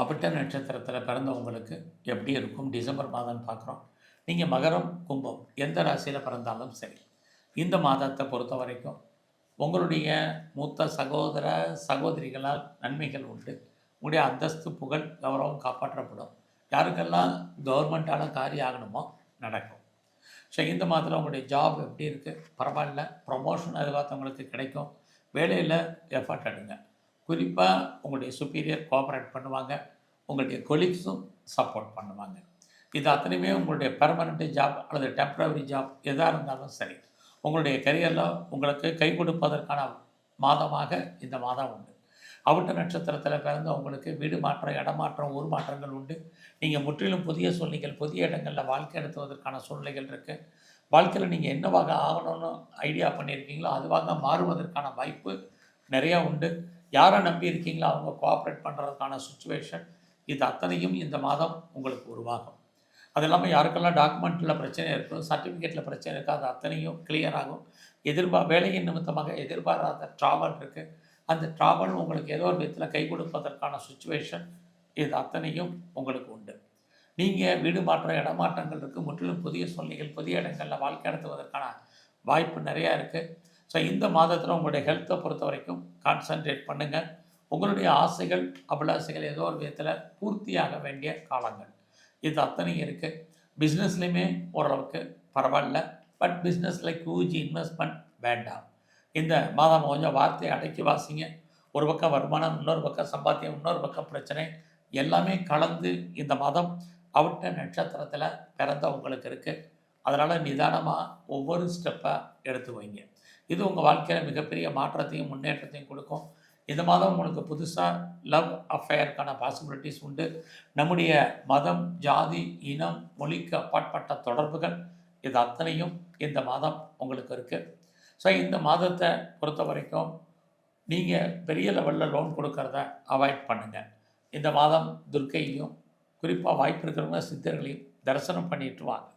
அபிட்ட நட்சத்திரத்தில் பிறந்தவங்களுக்கு எப்படி இருக்கும்? டிசம்பர் மாதம்னு பார்க்குறோம். நீங்கள் மகரம் கும்பம் எந்த ராசியில் பிறந்தாலும் சரி. இந்த மாதத்தை பொறுத்த வரைக்கும் உங்களுடைய மூத்த சகோதர சகோதரிகளால் நன்மைகள் உண்டு. உங்களுடைய அந்தஸ்து புகழ் கௌரவம் காப்பாற்றப்படும். யாருக்கெல்லாம் கவர்மெண்ட்டால் காரியம் ஆகணுமோ நடக்கும். ஸோ இந்த மாதத்தில் உங்களுடைய ஜாப் எப்படி இருக்குது பரவாயில்ல. ப்ரொமோஷன் எதிர்பார்த்தவங்களுக்கு கிடைக்கும். வேலையில் எஃபர்ட் எடுங்க. குறிப்பாக உங்களுடைய சுப்பீரியர் கோஆப்ரேட் பண்ணுவாங்க உங்களுடைய கொலீக்ஸும் சப்போர்ட் பண்ணுவாங்க. இது அத்தனையுமே உங்களுடைய பெர்மனண்ட் ஜாப் அல்லது டெம்ப்ரவரி ஜாப் எதாக இருந்தாலும் சரி உங்களுடைய கரியரில் உங்களுக்கு கை கொடுப்பதற்கான மாதமாக இந்த மாதம் உண்டு. அவிட்ட நட்சத்திரத்தில் பிறந்த உங்களுக்கு வீடு மாற்றம் இடமாற்றம் ஊர் மாற்றங்கள் உண்டு. நீங்கள் முற்றிலும் புதிய சூழ்நிலைகள் புதிய இடங்களில் வாழ்க்கை நடத்துவதற்கான சூழ்நிலைகள் இருக்குது வாழ்க்கையில் நீங்கள் என்னவாக ஆகணும்னு ஐடியா பண்ணியிருக்கீங்களோ அதுவாக மாறுவதற்கான வாய்ப்பு நிறையா உண்டு. யாரை நம்பி இருக்கீங்களோ அவங்க கோஆப்ரேட் பண்ணுறதுக்கான சுச்சுவேஷன் இது அத்தனையும் இந்த மாதம் உங்களுக்கு உருவாகும். அது இல்லாமல் யாருக்கெல்லாம் டாக்குமெண்ட்டில் பிரச்சனை இருக்கோ சர்டிஃபிகேட்டில் பிரச்சனை இருக்கோ அது அத்தனையும் கிளியர் ஆகும். எதிர்பார் வேலையின் நிமித்தமாக எதிர்பாராத ட்ராவல் இருக்குது அந்த ட்ராவல் உங்களுக்கு ஏதோ ஒரு விதத்தில் கை கொடுப்பதற்கான சுச்சுவேஷன் இது அத்தனையும் உங்களுக்கு உண்டு. நீங்கள் வீடு மாற்றம் இடமாற்றங்கள் இருக்குது முற்றிலும் புதிய சூழ்நிலைகள் புதிய இடங்களில் வாழ்க்கை நடத்துவதற்கான வாய்ப்பு நிறையா இருக்குது ஸோ இந்த மாதத்தில் உங்களுடைய ஹெல்த்தை பொறுத்த வரைக்கும் கான்சன்ட்ரேட் பண்ணுங்கள் உங்களுடைய ஆசைகள் அபிலாசைகள் ஏதோ ஒரு விதத்தில் பூர்த்தியாக வேண்டிய காலங்கள். இது அத்தனையும் இருக்குது பிஸ்னஸ்லையுமே ஓரளவுக்கு பரவாயில்ல. பட் பிஸ்னஸில் ஹியூஜ் இன்வெஸ்ட்மெண்ட் வேண்டாம். இந்த மாதம் கொஞ்சம் வார்த்தையை அடக்கி வாசிங்க. ஒரு பக்கம் வருமானம் இன்னொரு பக்கம் சம்பாத்தியம் இன்னொரு பக்கம் பிரச்சனை. எல்லாமே கலந்து இந்த மாதம் அவட்ட நட்சத்திரத்தில் பிறந்த உங்களுக்கு இருக்குது அதனால் நிதானமாக ஒவ்வொரு ஸ்டெப்பாக எடுத்து வைங்க. இது உங்கள் வாழ்க்கையில் மிகப்பெரிய மாற்றத்தையும் முன்னேற்றத்தையும் கொடுக்கும். இந்த மாதம் உங்களுக்கு புதுசாக லவ் அஃபேருக்கான பாசிபிலிட்டிஸ் உண்டு. நம்முடைய மதம் ஜாதி இனம் மொழிக்கு அப்பாற்பட்ட தொடர்புகள் இது அத்தனையும் இந்த மாதம் உங்களுக்கு இருக்குது ஸோ இந்த மாதத்தை பொறுத்த வரைக்கும் நீங்கள் பெரிய லெவலில் லோன் கொடுக்கறத அவாய்ட் பண்ணுங்கள் இந்த மாதம் துர்க்கையும் குறிப்பாக வாய்ப்பு இருக்கிறவங்க சித்தர்களையும் தரிசனம் பண்ணிட்டு வாங்க.